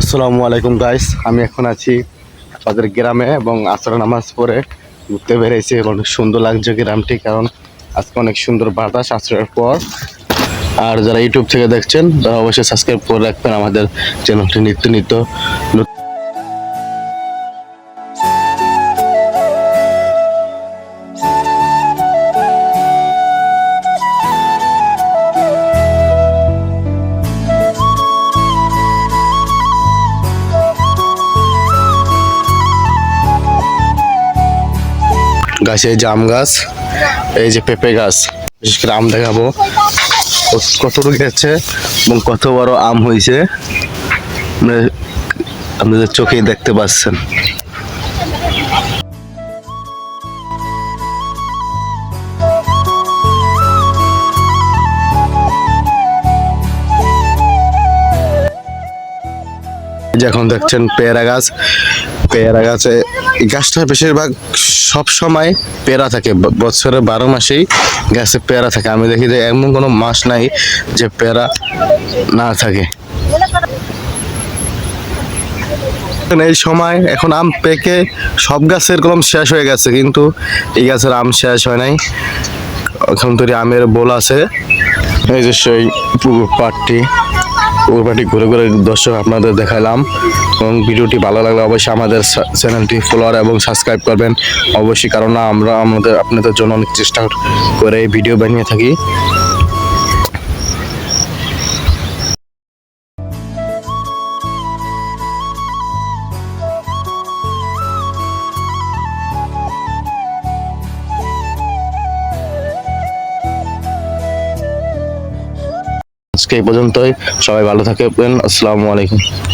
আসসালামু আলাইকুম গাইস আমি এখন আছি আমাদের গ্রামে এবং আসর নামাজ পরে ঘুরতে বেরিয়েছি এবং অনেক সুন্দর লাগছে গ্রামটি কারণ আজকে অনেক সুন্দর বাতাস আশ্রয়ের পর। আর যারা ইউটিউব থেকে দেখছেন, তারা অবশ্যই সাবস্ক্রাইব করে রাখবেন আমাদের চ্যানেলটি নিত্য নিত্য গাছে জাম গাছ, এই যে পেঁপে গাছ, বিশেষ করে আম দেখাবো। কত- কতটুকু গেছে এবং কত বড় আম হয়েছে মানে আপনাদের চোখেই দেখতে পাচ্ছেন। যখন দেখছেন পেয়ারা গাছ পেয়ারা গাছে। গাছটা বেশিরভাগ সব সময় পেয়ারা থাকে। ব- বছরের বারো মাসেই গাছে পেয়ারা থাকে। আমি দেখি যে এমন কোনো মাস নাই যে পেয়ারা না থাকে। এই সময় এখন আম পেকে, সব গাছের কলম শেষ হয়ে গেছে, কিন্তু এই গাছের আম শেষ হয় নাই। এখন তৈরি আমের বোল আছে। এই যে সেই পুকুর পাটটি পুকুর ঘুরে ঘুরে দর্শক আপনাদের দেখালাম এবং ভিডিওটি ভালো লাগলে অবশ্যই আমাদের চ্যানেলটি ফলোয়ার এবং সাবস্ক্রাইব করবেন। অবশ্যই, কারণ আমরা আমাদের আপনাদের জন্য অনেক চেষ্টা করে ভিডিও বানিয়ে থাকি। আজকে এই পর্যন্তই। সবাই ভালো থাকবেন। আসসালামু আলাইকুম।